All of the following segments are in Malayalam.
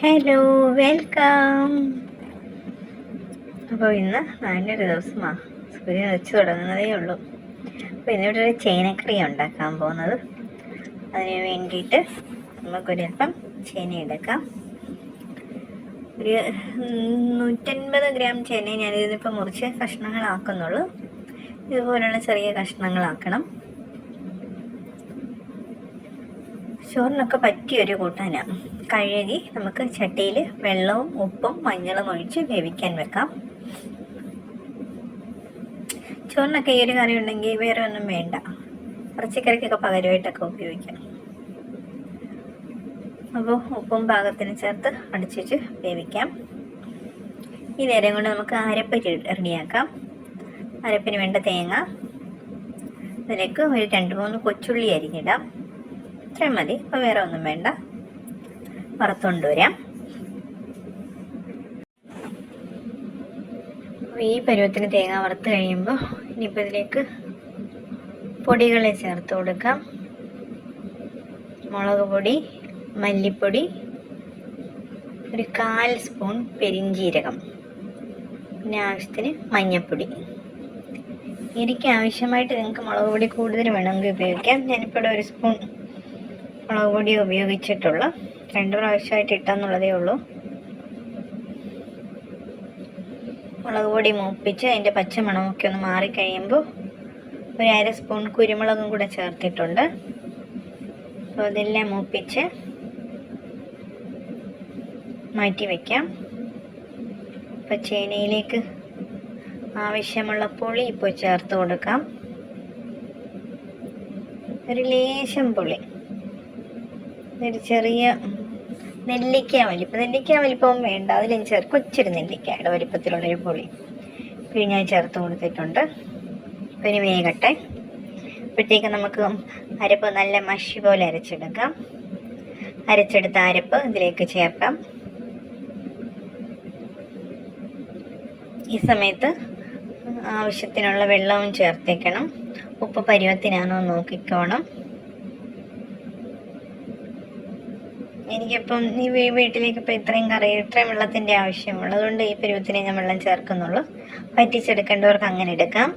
ഹലോ വെൽക്കം അപ്പോൾ ഇന്ന് നല്ലൊരു ദിവസമാണ് സൂര്യൻ വെച്ച് തുടങ്ങുന്നതേ ഉള്ളൂ. അപ്പോൾ ഇന്നിവിടെ ഒരു ചേനക്കറി ഉണ്ടാക്കാൻ പോകുന്നത്. അതിന് വേണ്ടിയിട്ട് നമുക്കൊരൽപ്പം ചേന എടുക്കാം. ഒരു നൂറ്റൻപത് ഗ്രാം ചേന ഞാനിതിപ്പോൾ മുറിച്ച് കഷ്ണങ്ങളാക്കുന്നുള്ളൂ. ഇതുപോലുള്ള ചെറിയ കഷ്ണങ്ങളാക്കണം. ചോറിനൊക്കെ പറ്റിയൊരു കൂട്ടാനാണ് കഴുകി നമുക്ക് ചട്ടിയിൽ വെള്ളവും ഉപ്പും മഞ്ഞളും ഒഴിച്ച് വേവിക്കാൻ വെക്കാം. ചോറിനൊക്കെ ഈ ഒരു കറി ഉണ്ടെങ്കിൽ വേറെ ഒന്നും വേണ്ട. ഇറച്ചിക്കറിക്കൊക്കെ പകരമായിട്ടൊക്കെ ഉപയോഗിക്കാം. അപ്പോൾ ഉപ്പും പാകത്തിന് ചേർത്ത് അടിച്ചിട്ട് വേവിക്കാം. ഈ നേരം കൊണ്ട് നമുക്ക് അരപ്പ് റെഡിയാക്കാം. അരപ്പിന് വേണ്ട തേങ്ങ. അതിലേക്ക് ഒരു രണ്ട് മൂന്ന് കൊച്ചുള്ളി അരിഞ്ഞിടാം. ഇത്രയും മതി. അപ്പോൾ വേറെ ഒന്നും വേണ്ട. വറുത്തുകൊണ്ട് വരാം ഈ പരുവത്തിന് തേങ്ങ വറുത്ത് കഴിയുമ്പോൾ ഇനിയിപ്പോൾ ഇതിലേക്ക് പൊടികളെ ചേർത്ത് കൊടുക്കാം. മുളക് പൊടി മല്ലിപ്പൊടി ഒരു കാൽ സ്പൂൺ പെരിഞ്ചീരകം പിന്നെ ആവശ്യത്തിന് മഞ്ഞൾപ്പൊടി എനിക്ക് ആവശ്യമായിട്ട് നിങ്ങൾക്ക് മുളക് പൊടി കൂടുതൽ വേണമെങ്കിൽ ഉപയോഗിക്കാം. ഞാനിപ്പോൾ ഒരു സ്പൂൺ മുളക് പൊടി ഉപയോഗിച്ചിട്ടുള്ളൂ. രണ്ട് പ്രാവശ്യമായിട്ട് ഇട്ടെന്നുള്ളതേ ഉള്ളൂ. മുളക് പൊടി മൂപ്പിച്ച് അതിന്റെ പച്ചമണമൊക്കെ ഒന്ന് മാറിക്കഴിയുമ്പോൾ ഒരു അര സ്പൂൺ കുരുമുളകും കൂടെ ചേർത്തിട്ടുണ്ട്. അപ്പോൾ അതെല്ലാം മൂപ്പിച്ച് മാറ്റി വയ്ക്കാം അപ്പോൾ ചേനയിലേക്ക് ആവശ്യമുള്ള പുളി ഇപ്പോൾ ചേർത്ത് കൊടുക്കാം. ഒരു ലേശം പുളി. ഒരു ചെറിയ നെല്ലിക്ക വലിപ്പം. നെല്ലിക്ക വലിപ്പം വേണ്ട. അതിൽ ഞാൻ ചേർത്ത് കൊച്ചൊരു നെല്ലിക്കയുടെ വലിപ്പത്തിലുള്ളൊരു പുളി. ഞാൻ ചേർത്ത് കൊടുത്തിട്ടുണ്ട്. പിന്നെ ഇനി വേഗട്ടെ അപ്പോഴത്തേക്ക് നമുക്ക് അരപ്പ് നല്ല മഷി പോലെ അരച്ചെടുക്കാം. അരച്ചെടുത്ത അരപ്പ് ഇതിലേക്ക് ചേർക്കാം. ഈ സമയത്ത് ആവശ്യത്തിനുള്ള വെള്ളവും ചേർത്തേക്കണം. ഉപ്പ് പരുവത്തിനാണോ നോക്കിക്കോണം. എനിക്കിപ്പം ഈ വീട്ടിലേക്ക് ഇപ്പം ഇത്രയും കറി ഇത്രയും വെള്ളത്തിന്റെ ആവശ്യമുള്ളതുകൊണ്ട് ഈ പരുവത്തിനെ ഞാൻ വെള്ളം ചേർക്കുന്നുള്ളൂ. പറ്റിച്ചെടുക്കേണ്ടവർക്ക് അങ്ങനെ എടുക്കാം.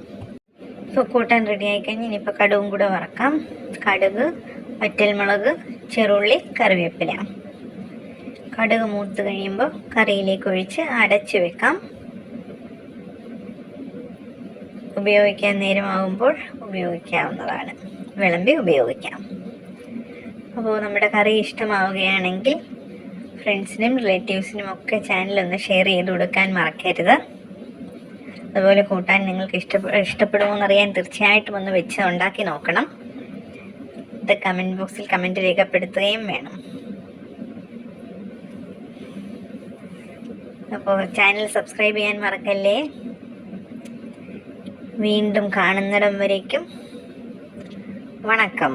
ഇപ്പോൾ കൂട്ടാൻ റെഡി ആയിക്കഴിഞ്ഞ് ഇനിയിപ്പോൾ കടുവും കൂടെ വറക്കാം. കടുക് വറ്റൽമുളക് ചെറുള്ളി കറിവേപ്പില. കടുക് മൂത്ത് കഴിയുമ്പോൾ കറിയിലേക്ക് ഒഴിച്ച് അടച്ചു വെക്കാം. ഉപയോഗിക്കാൻ നേരമാകുമ്പോൾ ഉപയോഗിക്കാവുന്നതാണ്. വിളമ്പി ഉപയോഗിക്കാം. അപ്പോൾ നമ്മുടെ കറി ഇഷ്ടമാവുകയാണെങ്കിൽ ഫ്രണ്ട്സിനും റിലേറ്റീവ്സിനും ഒക്കെ ചാനൽ ഒന്ന് ഷെയർ ചെയ്ത് കൊടുക്കാൻ മറക്കരുത്. അതുപോലെ കൂട്ടാൻ നിങ്ങൾക്ക് ഇഷ്ടപ്പെ ഇഷ്ടപ്പെടുമോയെന്നറിയാൻ തീർച്ചയായിട്ടും ഒന്ന് വെച്ച് ഉണ്ടാക്കി നോക്കണം. ഇത് കമന്റ് ബോക്സിൽ കമന്റ് രേഖപ്പെടുത്തുകയും വേണം. അപ്പോൾ ചാനൽ സബ്സ്ക്രൈബ് ചെയ്യാൻ മറക്കല്ലേ? വീണ്ടും കാണുന്നിടം വരേക്കും. വണക്കം.